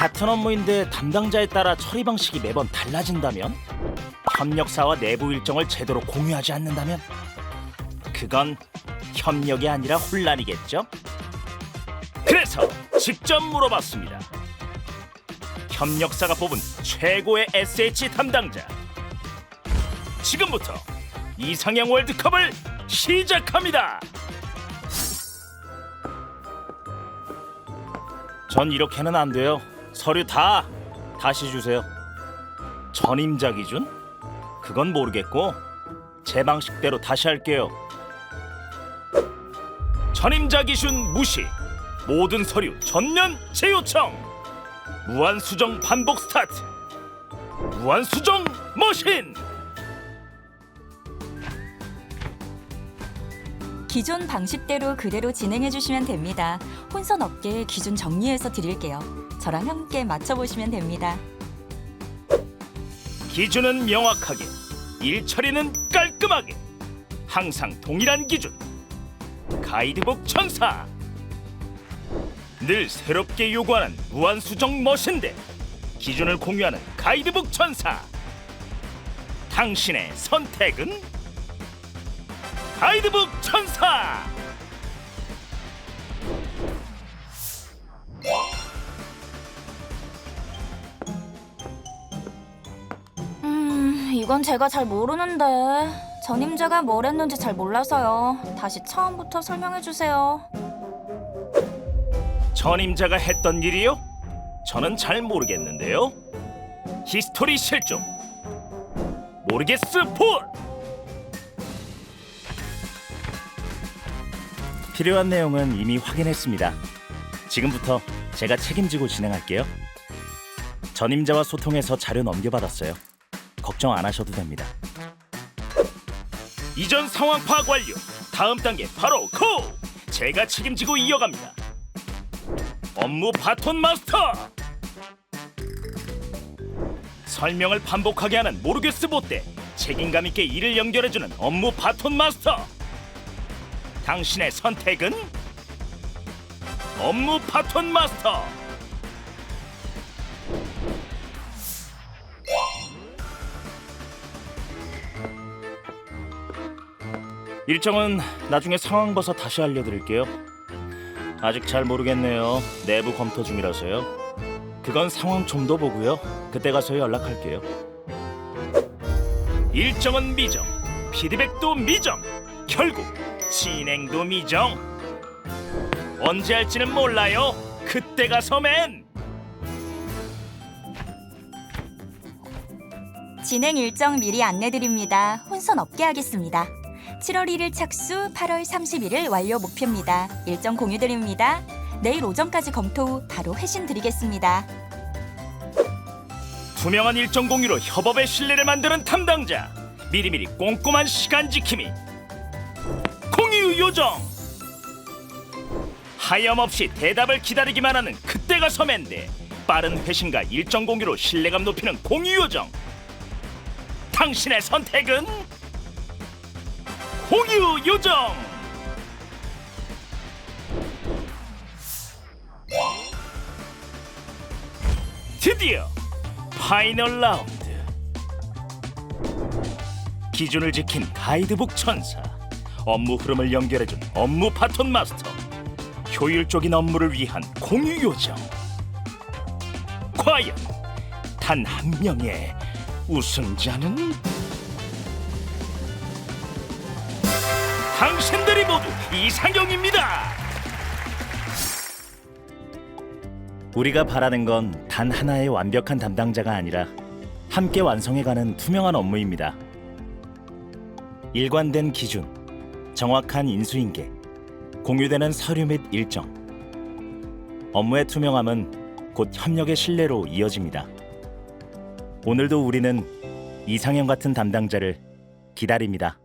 같은 업무인데 담당자에 따라 처리 방식이 매번 달라진다면? 협력사와 내부 일정을 제대로 공유하지 않는다면? 그건 협력이 아니라 혼란이겠죠? 그래서 직접 물어봤습니다. 협력사가 뽑은 최고의 SH 담당자. 지금부터 이상형 월드컵을 시작합니다. 전 이렇게는 안 돼요. 서류 다 다시 주세요. 전임자 기준? 그건 모르겠고 제 방식대로 다시 할게요. 전임자 기준 무시. 모든 서류 전면 재요청. 무한 수정 반복 스타트. 무한 수정 머신. 기존 방식대로 그대로 진행해 주시면 됩니다. 혼선 없게 기준 정리해서 드릴게요. 저랑 함께 맞춰보시면 됩니다. 기준은 명확하게, 일 처리는 깔끔하게. 항상 동일한 기준. 가이드북 천사. 늘 새롭게 요구하는 무한 수정 머신대. 기준을 공유하는 가이드북 천사. 당신의 선택은 가이드북 천사. 음, 이건 제가 잘 모르는데 전임자가 뭘 했는지 잘 몰라서요. 다시 처음부터 설명해 주세요. 전임자가 했던 일이요? 저는 잘 모르겠는데요. 히스토리 실종. 모르겠스 폴. 필요한 내용은 이미 확인했습니다. 지금부터 제가 책임지고 진행할게요. 전임자와 소통해서 자료 넘겨받았어요. 걱정 안 하셔도 됩니다. 이전 상황 파악 완료. 다음 단계 바로 고! 제가 책임지고 이어갑니다. 업무 바톤 마스터 설명을 반복하게 하는 모르게스 보때 책임감 있게 일을 연결해주는 업무 바톤 마스터 당신의 선택은 업무 바톤 마스터 일정은 나중에 상황 봐서 다시 알려드릴게요. 아직 잘 모르겠네요. 내부 검토 중이라서요. 그건 상황 좀 더 보고요. 그때 가서 연락할게요. 일정은 미정, 피드백도 미정, 결국 진행도 미정. 언제 할지는 몰라요. 그때 가서 맨. 진행 일정 미리 안내 드립니다. 혼선 없게 하겠습니다. 7월 1일 착수, 8월 31일 완료 목표입니다. 일정 공유 드립니다. 내일 오전까지 검토 후 바로 회신 드리겠습니다. 투명한 일정 공유로 협업의 신뢰를 만드는 담당자. 미리미리 꼼꼼한 시간 지킴이. 공유 요정. 하염없이 대답을 기다리기만 하는 그때가 서맨데 빠른 회신과 일정 공유로 신뢰감 높이는 공유 요정. 당신의 선택은 공유 요정. 드디어 파이널 라운드. 기준을 지킨 가이드북 천사 업무 흐름을 연결해준 업무 파톤 마스터 효율적인 업무를 위한 공유 요정. 과연 단 한 명의 우승자는 당신들이 모두 이상형입니다. 우리가 바라는 건 단 하나의 완벽한 담당자가 아니라 함께 완성해가는 투명한 업무입니다. 일관된 기준, 정확한 인수인계, 공유되는 서류 및 일정. 업무의 투명함은 곧 협력의 신뢰로 이어집니다. 오늘도 우리는 이상형 같은 담당자를 기다립니다.